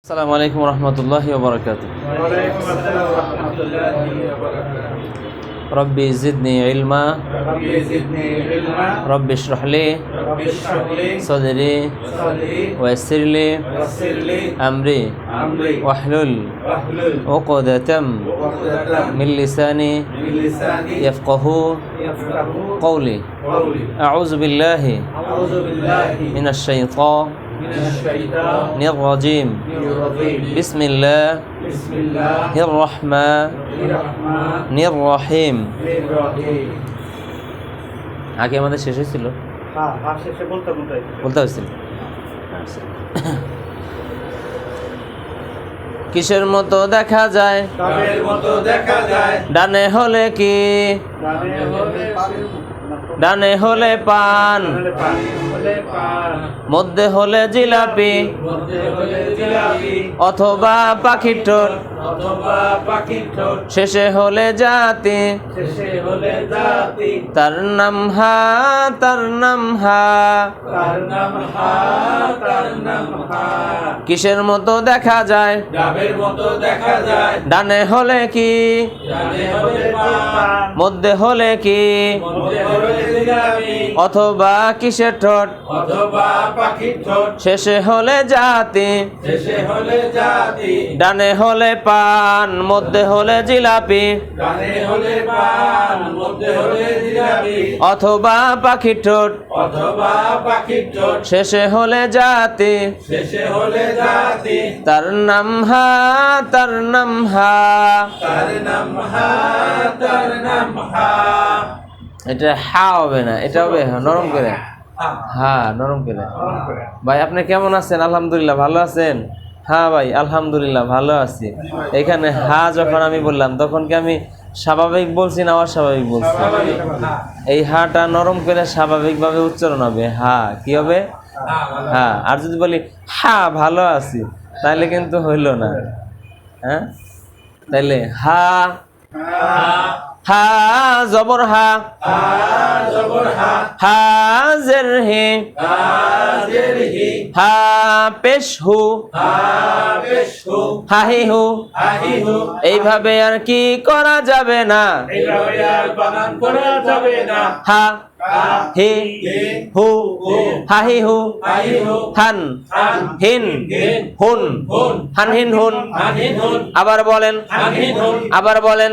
السلام عليكم ورحمة الله وبركاته. وعليكم السلام ورحمة الله وبركاته. ربي زدني علما. ربي زدني علما. رب اشرح لي. ربي اشرح لي. صدري. صدري. ويسر لي. ويسر لي. أمري. أمري. واحلل. واحلل. عقدة. من لساني. من لساني. يفقه. يفقه. قولي. قولي. أعوذ بالله أعوذ بالله. من الشيطان. الرجيم الرجيم بسم الله بسم الله الرحمن الرحمن الرحيم الرحيم আগে আমাদের শেষ হয়েছিল হ্যাঁ হ্যাঁ শেষে বলতে বলতে বলতে হয়েছিল কিসের মতো দেখা যায় কাবের মতো দেখা যায় ডানে হলে কি ডানে হলে ডানে হলে পান হলে পানি হলে পান মধ্যে হলে জিলাপি অথবা পাখির ঠোঁট। শেষে হলে জাতি। তার নাম হা তার নাম হা। কিসের মতো দেখা যায়? ডানে হলে কি? মধ্যে হলে কি? অথবা কিসের ঠোঁট? অথবা পাখির ঠোঁট। শেষে হলে জাতি শেষে হলে জাতি। ডানে হলে পান মধ্যে হলে জিলাপি। ডানে হলে পান মধ্যে হলে জিলাপি। অথবা পাখির ঠোঁট। অথবা পাখির ঠোঁট। শেষে হলে জাতি। শেষে হলে জাতি। তার নাম হা তার নাম হা। তার নাম হা তার নাম হা। এটা হা হবে না এটা হবে নরম করে। হ্যাঁ নরম করে। ভাই, আপনি কেমন আছেন? আলহামদুলিল্লাহ, ভালো আছেন? হ্যাঁ ভাই, আলহামদুলিল্লাহ, ভালো আছি। এখানে হা যখন আমি বললাম, তখন কি আমি স্বাভাবিক বলছি না অস্বাভাবিক বলছি? এই হাটা নরম করে স্বাভাবিকভাবে উচ্চারণ হবে। হা, কি হবে? হ্যাঁ আর যদি বলি, হা, ভালো আছি, তাহলে কিন্তু হইল না। হ্যাঁ? তাইলে হা হা জবর হা। জবর হা হাজের হে। হি হা পেশ হু। হাহি হু এইভাবে আর কি করা যাবে না। হা হা হে হাহি হু হান হান হিন হিন হুন হুন আবার বলেন আবার বলেন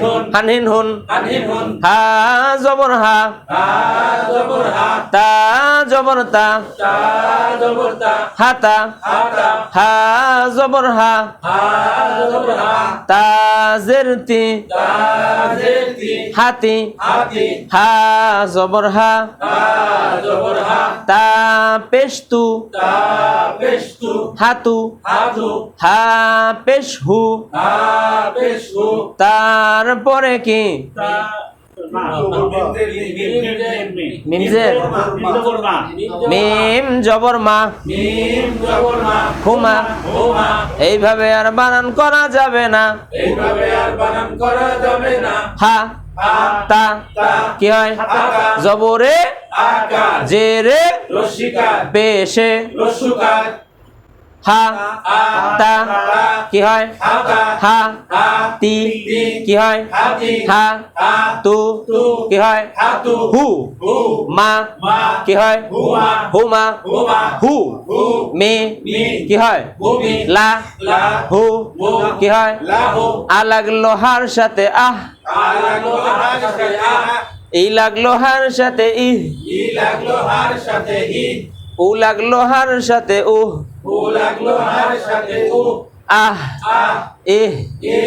হুন হান হিন হা জবর হা তা জবর তা হাতা হা জবর হা তি তা জেতি হাতি হাতি হা জবর হা। তা পেশতু। হাতু। হা পেশ হু হা পেশু তারপরে কি? মিমজের মিম জবর মা। হুমা এইভাবে আর বানান করা যাবে না। হা তা কি হয়? জবরে জেরে পেশে হা, তা, কি হয়? হা, তি, কি হয়? হা, তু, কি হয়? হু, মা, কি হয়? হুমা হু, মে, কি হয়? লা, হু, কি হয়? আ লাগল হার সাথে, আহ। এই লাগল হার সাথে ই লাগল হার সাথে, ই। উ লাগল হার সাথে উহ উ লাগল হার সাথে উ আহ আ এহ এ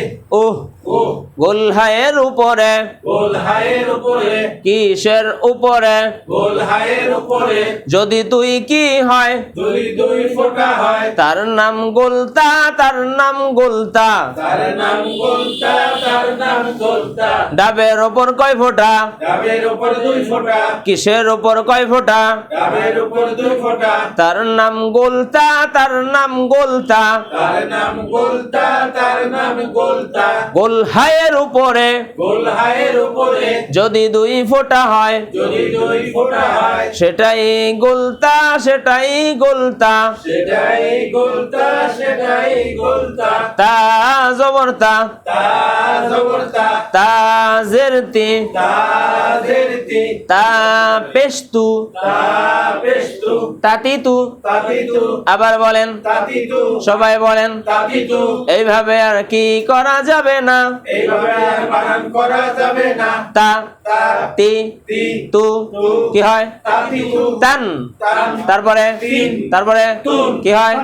গোলহায়ের উপরে। গোল হায়ের উপরে। কিসের উপরে? গোল হায়ের উপরে। যদি তুই কি হয়? দুই দুই ফোঁটা হয়। তার নাম গোলতা তার নাম গোলতা। তার নাম গোলতা তার নাম গোলতা। ডাবের ওপর কয় ফোঁটা? ডাবের উপর দুই ফোঁটা। কিসের ওপর কয় ফোঁটা? ডাবের উপর দুই ফোঁটা। তার নাম গোলতা তার নাম গোলতা। তার নাম গোলতা তার নাম গোলতা। গোল হায়ের উপরে। গোল হায়ের উপরে। যদি দুই ফোঁটা হয়। যদি দুই ফোঁটা হয়। সেটাই গোলতা সেটাই গোলতা। সেটাই গোলতা সেটাই গোলতা। তা জবরতা। তা জবরতা। তা জেরতি। তি তা পেস্তু তা পেস্তু তাতিতু তাতিতু আবার বলেন। তাতিতু সবাই বলেন। তাতিতু এইভাবে আর কি করা যাবে যাবে না। তা তা তি কি হয়? তান। তারপরে তারপরে কি হয়?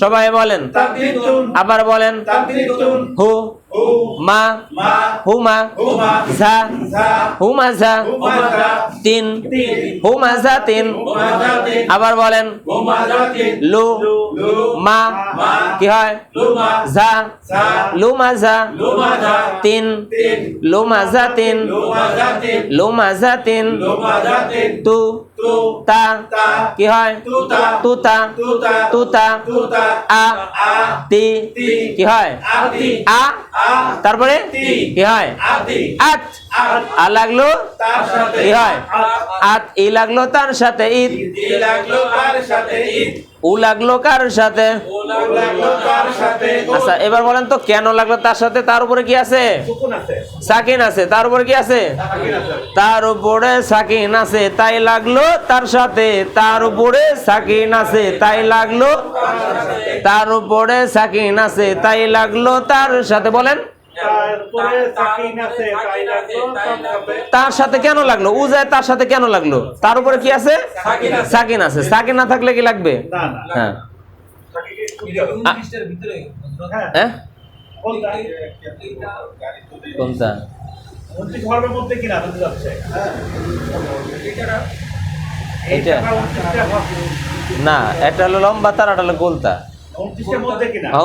সবাই বলেন। আবার বলেন। হু। মা মা হুমা ঝা হুমা ঝা তিন হুমা ঝা তিন। আবার বলেন লু মা কি হয়? ঝা লুমা ঝা তিন। লুমা ঝা তিন। লুমা ঝা তিন। তু তু কি হয়? তুতা তুতা আ তি কি হয়? আ আ তারপরে কি হয়? আতি। আত আত আ লাগল? কি হয়। আত ই লাগল তার সাথে ঈদ। ই উ লাগল কার সাথে? আচ্ছা এবার বলেন তো, কেন লাগল তার সাথে? তার উপরে কি আছে? সাকিন আছে। তার উপরে কি আছে? তার উপরে সাকিন আছে। তাই লাগল তার সাথে। তার উপরে সাকিন আছে। তাই লাগল তার উপরে সাকিন আছে। তাই লাগল তার সাথে। বলেন। তারপরে সাকিন আছে তাই লাগল তার সাথে কেন লাগল? উ যায় তার সাথে কেন লাগল? তার উপরে কি আছে? সাকিন আছে। সাকিন না থাকলে কি লাগবে? হ্যাঁ খুঁজে হ্যাঁ। হ্যাঁ। কোনটা? এটা? না এটা হলো লম্বা তার একটা হলো গোলতা।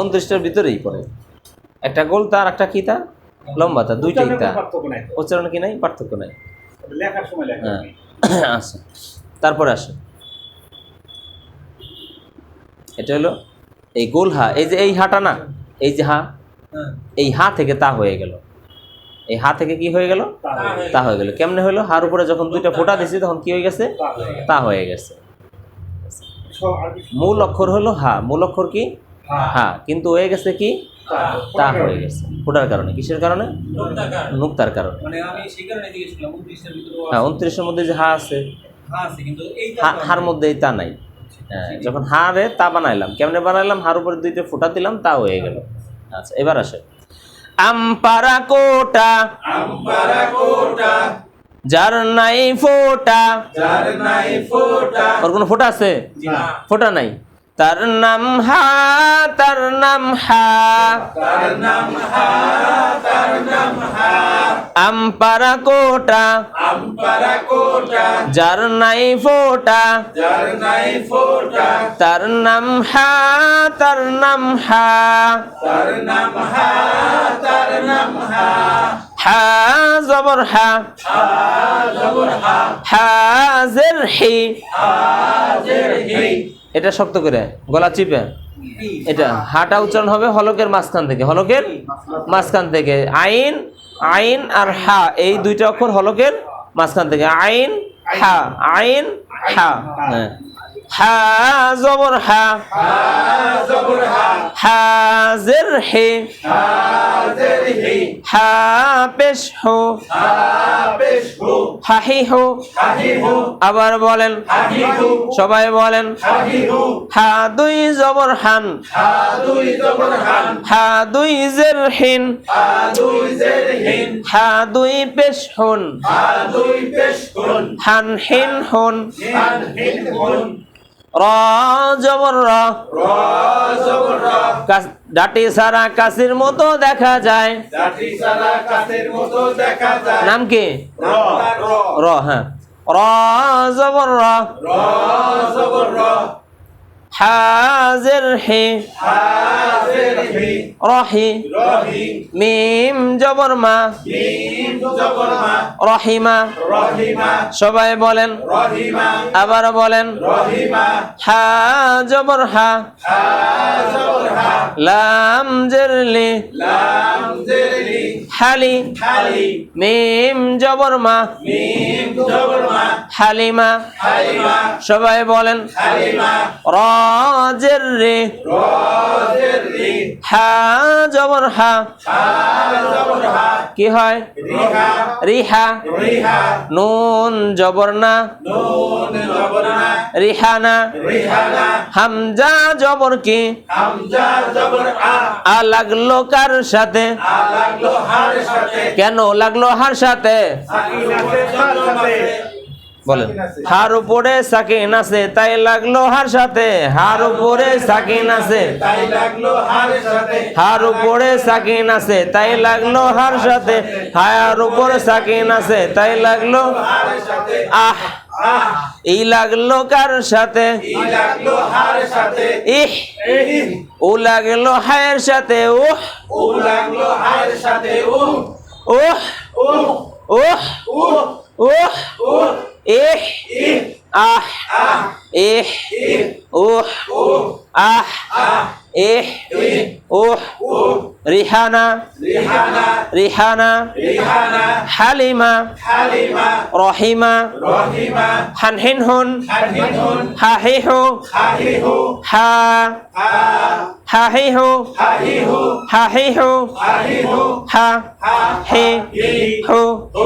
উনত্রিশটার ভিতরেই পড়ে। একটা গোল তার একটা কি তা লম্বা তা দুইটাই তা। উচ্চারণ কি নাই? পার্থক্য নাই। লেখার সময় লেখা হ্যাঁ। আচ্ছা। তারপরে আসে। এটা হলো এই গোল হা এই যে এই হাটা না এই যে হা এই হা থেকে তা হয়ে গেল। এই হা থেকে কি হয়ে গেল? তা হয়ে গেল। কেমনে হলো? হার উপরে যখন দুইটা ফোঁটা দিছি তখন কি হয়ে গেছে? তা হয়ে গেছে। মূল অক্ষর হলো হা। মূল অক্ষর কি? হা কিন্তু হয়ে গেছে কি? তা হয়ে গেছে। ফোটার কারণে। কিসের কারণে? নুক্তার কারণে। মানে আমি সেই কারণে জিজ্ঞেসছিলাম উনত্রিশের ভিতরে হ্যাঁ উনত্রিশের মধ্যে যে হা আছে। হ্যাঁ হার মধ্যে তা নাই। হ্যাঁ, যখন হারে তা বানাইলাম। কেমনে বানাইলাম? হার উপরে দুইটা ফোঁটা দিলাম তা হয়ে গেল। আচ্ছা এবার আসে। আমপারা কোটা। আম্বারা কোটা। যার নাই ফোটা। যার নাই ফোটা। ওর কোনো ফোটা আছে? না। ফোটা নাই। তার নাম হা তার নাম হা। তার নাম হা তার নাম হা। আমপারা কোটা আম্বারা কোটা। যার নাই ফোটা। যার নাই ফোটা। তার নাম হা তার নাম হা। তার নাম হা তার নাম হা। হা জবর হা। হা জবর হা। হি হি। এটা শক্ত করে, গলা চিপে। এটা, হাটা উচ্চারণ হবে হলকের মাঝখান থেকে, হলকের মাঝখান থেকে। আইন আইন আর হা, এই দুইটা অক্ষর হলকের মাঝখান থেকে। আইন, হা আইন, হা। হ্যাঁ। হা জবর হা। হাজের হে। হা পেশ হো। হাহি হো। আবার বলেন। সবাই বলেন। হা দুই জবর হান। হা দুই হান জের হিন। হা দুই হিন পেশ হুন। হা দুই পেশ হান হিন। ডাটি সারা কাশির মতো দেখা যায়। নাম কি? র হ্যাঁ র। জবর র র জবর র হাজের হে। হাজের হি রহি। মিম জবর মা মিম জবর মা রহিমা। রহিমা সবাই বলেন। রহিমা আবার বলেন। রহিমা হা জবর হা। হা জবর হা লাম জেরলি হালি হালি। মিম জবর মা মিম জবর মা হালিমা হালিমা। সবাই বলেন। হালিমা। র জেররি র। হা জবর হা। হা জবর হা কি হয়? রিহা। নুন জবর না। হামজা জবর কি? আ লাগল কার সাথে? কেন লাগল হার সাথে? বলেন। হার উপরে সাকিন আছে তাই লাগল হার সাথে। হার উপরে সাকিন আছে। তাই লাগল হার সাথে। হার উপরে সাকিন আছে তাই লাগল হার সাথে। হায়ার উপরে সাকিন আছে তাই লাগল হার সাথে আহ এই লাগল কার সাথে? ই ইহ ও লাগল হায়ের সাথে উহ ও লাগল হার সাথে উহ উহ উহ উ ইহ ই আহ আহ ইহ ই উহ উ আহ আহ ইহ ই উহ উ রিহানা রিহানা রিহানা রিহানা, হালিমা হালিমা রহিমা রহিমা হানহিনহুন হানিহুন হাহিহু হাহিহু হা হাহিহু হাহিহু হাহিহু হাহিহু, হে, হু হু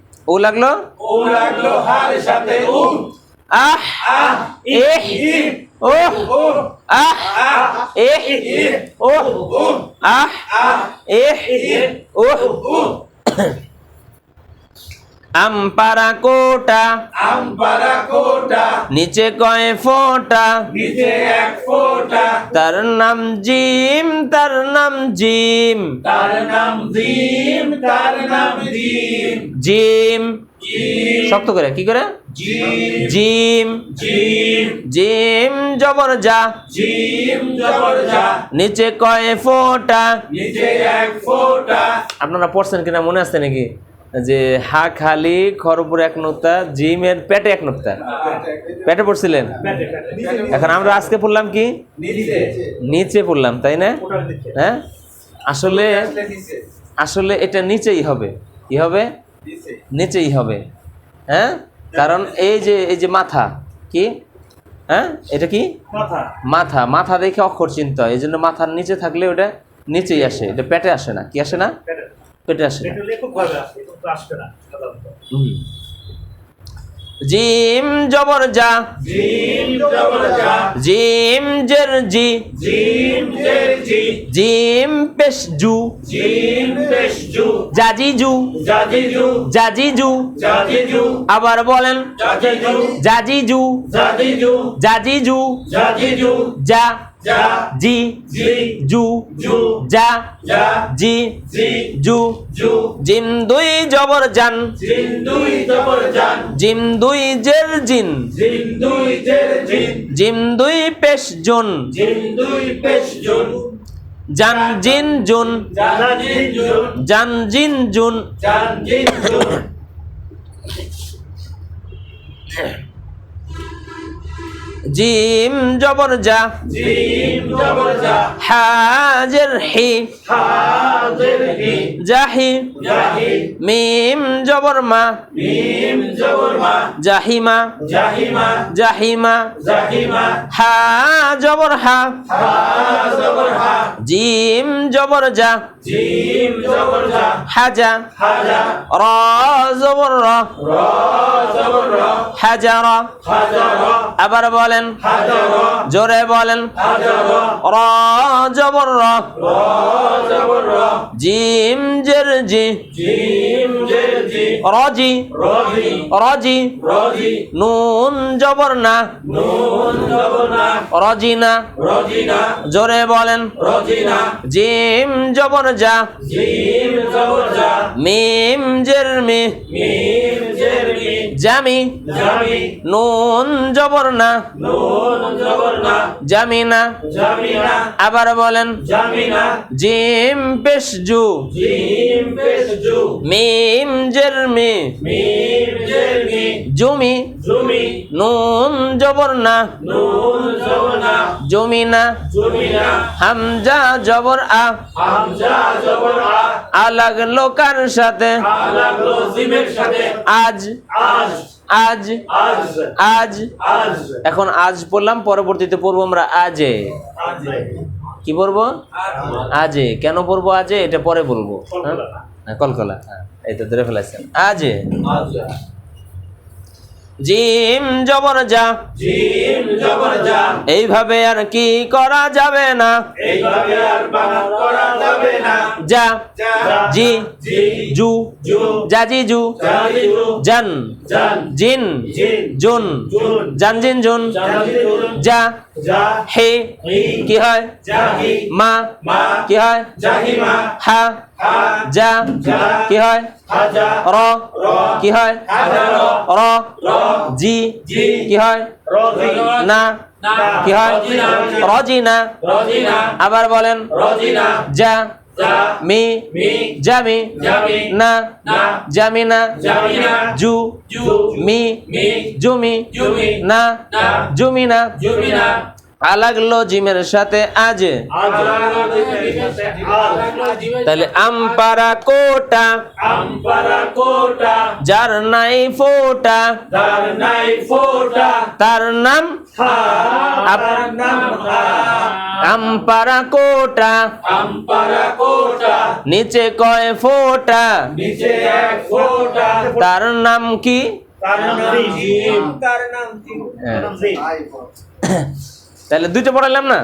ও লাগল? ও লাগল হার সাথে উ। আহ আহ এহ ই ও উ আহ আহ এহ ই ও আহ আহ এহ ই ও উ আমপারা কোটা। আমপারা কোটা। নিচে কয় ফোটা। নিচে এক ফোঁটা। তার নাম জিম তার নাম জিম। তার নাম জিম তার নাম জিম। জিম। শক্ত করে কি করে? জিম। জিম। জিম। জিম জবর যা। জিম জবর যা। নিচে কয় ফোটা। নিচে এক ফোঁটা। আপনারা পড়ছেন কিনা মনে আছে নাকি? যে হা খালি খরপুর এক নোক্তা জিমের পেটে এক নোক্তা। পেটে পড়ছিলেন? এখন আমরা আজকে পড়লাম কি? নিচে পড়লাম তাই না? হ্যাঁ? আসলে আসলে এটা নিচেই হবে। কি হবে? নিচেই হবে। হ্যাঁ? কারণ এই যে এই যে মাথা কি? হ্যাঁ? এটা কি? মাথা। মাথা। মাথা দেখে অক্ষর চিন্তা হয়। এই জন্য মাথার নিচে থাকলে ওটা নিচেই আসে। এটা পেটে আসে না। কি আসে না? পেটে আসে না। জিম জবর যা। জিম জবর যা। জিম জের জি। জিম জের জি। জিম পেশ জু। জিম পেশ জু। জাজি জু জাজি জু আবার বলেন। জাজি জু জাজি জু যা জি জি। জু জু। যা। যা জি জি জু জু জিম দুই জবর জান। জিন দুই জবর জান। জিম দুই জের জিন। জিন দুই জের জিন। জিম দুই পেশ জুন। জিন জুন জান। জিন জুন জানা। জিম জবর যা। জিম জবর যা। হাজের হি। হাজের হি। জাহি। জাহি। মিম জবর মা। মিম জবর মা। জাহিমা জাহিমা জাহিমা জাহিমা হা জবর হা। হা জবর হা। জিম জবর যা। জিম জবর জা। হাজা। হাজা। র জবর র। র জবর র। হাজার হাজার আবার বলেন। হাজার জোরে বলেন। হাজার র। জবর র। র জবর র। জিম জের জি। জিম জের জি। রজি রজি রজি রজি নুন জবর না। নুন জবর না। রজিনা রজিনা জোরে বলেন। রজিনা জিম জবর যা জিম জবর জা মিম জামি। নুন জবর না জামিনা। আবার বলেন। জিম পেশ জু। জিম মিম জের মি মিম জের মি জুমি। জুমি। নুন জবর না জুমিনা। হামজা জবর আ। হামজা আলাগ লোকার সাথে। লাগল জিমের সাথে। আজ। আজ। আজ। আজ। আজ। আজ। এখন আজ পড়লাম পরবর্তীতে পড়ব আমরা আজে। কি পড়ব? আজে। কেন পড়ব আজে? এটা পরে বলব। হ্যাঁ? কলকলা। হ্যাঁ এই তো ধরে ফেলেছেন আজ। জিম জবর যা। জিম জবর জা এইভাবে আর কি করা যাবে না। এইভাবে আর করা যাবে না। যা। যা। জি। জি। জু। জু। জাজি জু জাজি জু জান। জান। জিন। জিন। জুন। জুন। জান জিন জুন। জুন যা। যা। হে। কি হয়? মা। মা। কি হয়? হা। যা কি হয়? র, কি হয়? র, জি, কি হয়? না, কি হয়? রজিনা। রজিনা আবার বলেন যা মি, জামি জামি না না জামিনা, জু, মি, জুমি জুমি না না জুমিনা জুমিনা। আলাগলো জিমের সাথে আজ। তাহলে আমপারা কোটা। আমপারা কোটা। যার নাই ফোটা। নাই ফোটা। তার নাম আপনার নাম আমপারা কোটা। আমপারা কোটা। নিচে কয় ফোটা। নিচে এক ফোটা। তার নাম কি? তার নাম জিম। হ্যাঁ। তাহলে দুইটা পড়াইলাম না?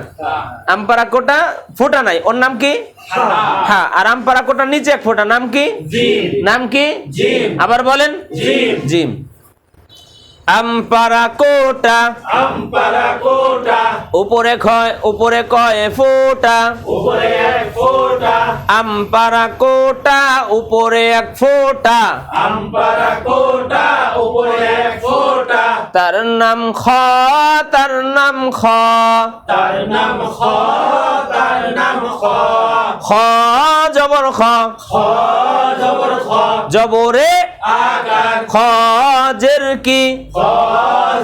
আমপারা কোটা ফোটা নাই। ওর নাম কি? হ্যাঁ আর আমপারা কোটা নিচে এক ফোটা। নাম কি? নাম কি? আবার বলেন? জিম। জিম। আমপারা কোটা। আমপারা কোটা। উপরে কয় উপরে কয় ফোটা। উপরে এক ফোটা। আমপারা কোটা উপরে এক ফোটা। আমপারা কোটা উপরে এক ফোটা। তার নাম খ তার নাম খ। তার নাম খ তার নাম খ। খ জবর খ। খ জবর খ। জবরে আকার খ জের কি? খ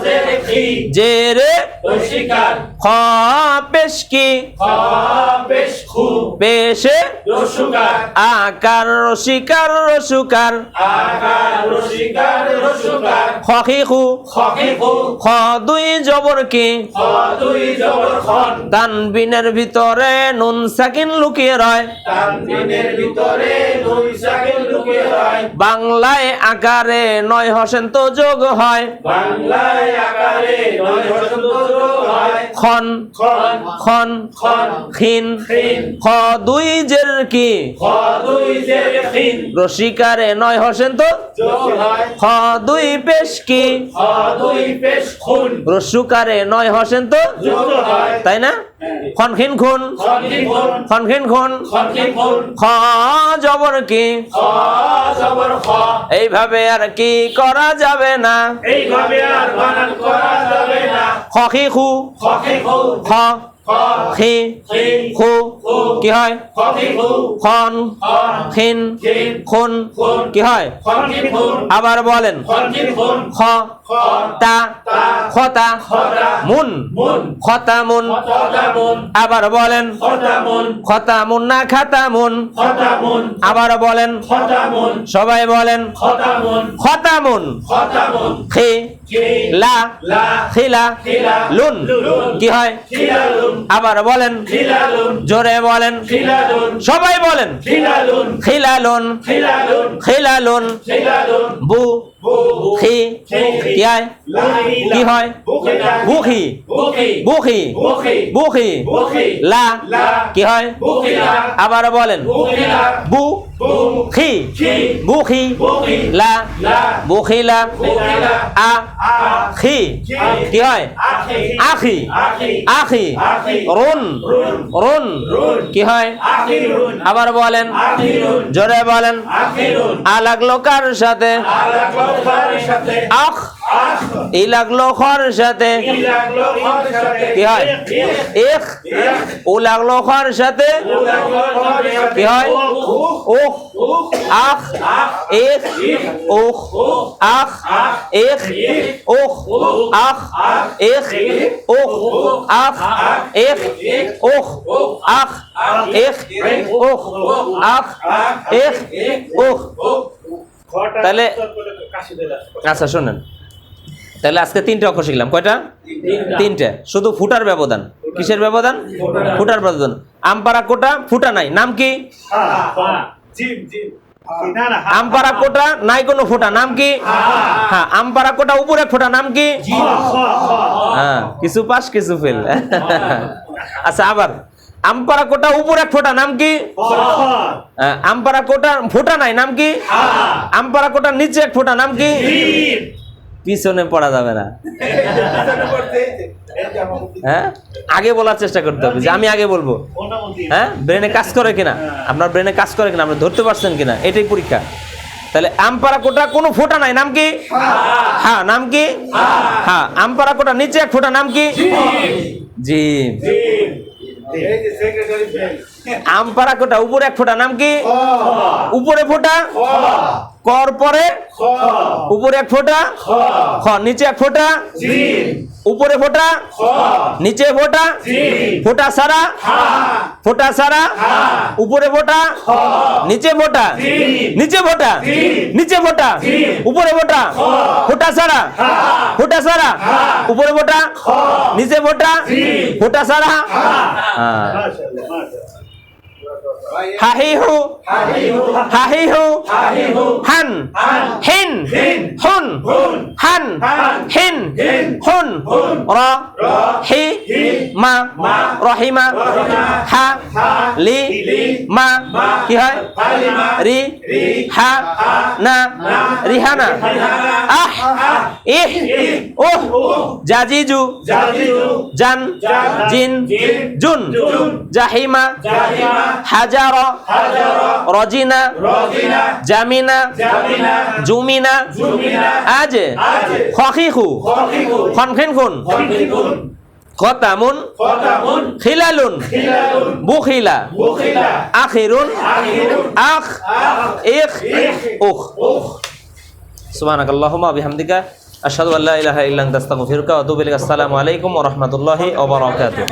জের কি? জেরে রসিকার খ পেশ কি? খ বেশ আকার রসিকার রসুকার। রসুকার খি দুই জবর কি? তানবিনের ভিতরে নুন সাকিন লুকিয়ে রয়। বাংলায় আকারে নয় হসেন তো যোগ হয়। বাংলায় আকারে নয় বসন্ত যোগ হয়। খন। খন। খিন। খিন। খ দুই জের কি রসিকারে নয় হসেন তো? খ দুই পেশ কি? রসুকারে নয় হসেন তো? তাই না? খন খিন। খুন খনকি খুন। খ জবর কি? এইভাবে আর কি করা যাবে না। এইভাবে আর করা যাবে না। খি খু? খু। খ খো কি হয়? খিন খুন খুন কি হয়? আবার বলেন খ তা খতা, মুন, খতামুন। খতামুন আবার বলেন, খতামুন খতামুন না খাতামুন। খতামুন আবার বলেন, সবাই বলেন, খতামুন। খতামুন খি, লা, খিলা, লুন। কি হয়? আবার বলেন, জোরে বলেন, সবাই বলেন খিলালুন খিলালুন খিলালুন বু খি কি হয়? কি হয় বুখি বুখি বুখি লা কি হয়? আবারও আবার বলেন বু বুখি বুখি লা লা বুখিলা আ খি কি হয় আখি আখি রুন রুন কি হয় আবার বলেন জোরে বলেন আ লাগল কার সাথে আখ আখ ই লাগল খর সাথে। কি হয়? এক ও লাগল খর সাথে। কি হয়? উখ। আখ। এক উখ। আখ। এক উখ। আখ। এক উখ। আখ। এক উখ। আখ। এক উখ। আখ। এক উখ। তাহলে আচ্ছা শোনেন। তাহলে আজকে তিনটে অক্ষর শিখলাম। কয়টা? তিনটে। শুধু ফুটার ব্যবধান। কিসের ব্যবধান? ফুটার ব্যবধান। আমপারা কোটা ফুটা নাই। নাম কি? আমপারা কোটা নাই কোনো ফোঁটা। নাম কি? হ্যাঁ আমপারা কোটা উপরে ফোঁটা। নাম কি? হ্যাঁ কিছু পাস কিছু ফেল। আচ্ছা আবার। আমপারা কোটা উপরে এক ফোঁটা। নাম কি? হ্যাঁ, আমপারা কোটা ফোঁটা নাই। নাম কি? আমপারা কোটা নিচে এক ফোঁটা। নাম কি? পিছনে পড়া যাবে না। হ্যাঁ? আগে বলার চেষ্টা করতে হবে যে আমি আগে বলব। হ্যাঁ? ব্রেনে কাজ করে কিনা? আপনার ব্রেনে কাজ করে কিনা? আপনি ধরতে পারছেন কিনা? এটাই পরীক্ষা। তাহলে আমপারা কোটা কোনো ফোঁটা নাই। নাম কি? হ্যাঁ নাম কি? হ্যাঁ আমপারা কোটা নিচে এক ফোঁটা। নাম কি? জি আমপারা কোটা উপরে এক ফোঁটা নাম কি? উপরে ফোঁটা? কর পরে? উপরে এক ফোঁটা? খ। নিচে এক ফোঁটা? উপরে ফোটা, নিচে ফোটা ফোটা সারা ফোটা সারা, উপরে ফোটা, নিচে ফোটা নিচে ফোটা নিচে ফোটা, উপরে ফোটা ফোটা সারা ফোটা সারা, উপরে ফোটা, নিচে ফোটা ফোটা সারা। হ্যাঁ। হাহিহু হাহিহু হান হিন হুন হান হিন হুন র হি মা রহিমা হা লি মা কি হয়? রি হা না রিহানা। আহ ইহ ওহ জাজিজু জান জিন জুন জাহিমা হাজার রজিনা জামিনা জুমিনা আজ খখিখু খনখিনখুন কতামুন খিলালুন বুখিলা আখিরুন আখ ইখ উখ। সুবহানাক আল্লাহুম্মা বিহামদিকা আশহাদু আল্লা ইলাহা ইল্লা আনতা আস্তাগফিরুকা ওয়া আতুবু ইলাইক। আসসালামু আলাইকুম ওয়া রাহমাতুল্লাহি ওয়া বারাকাতুহু।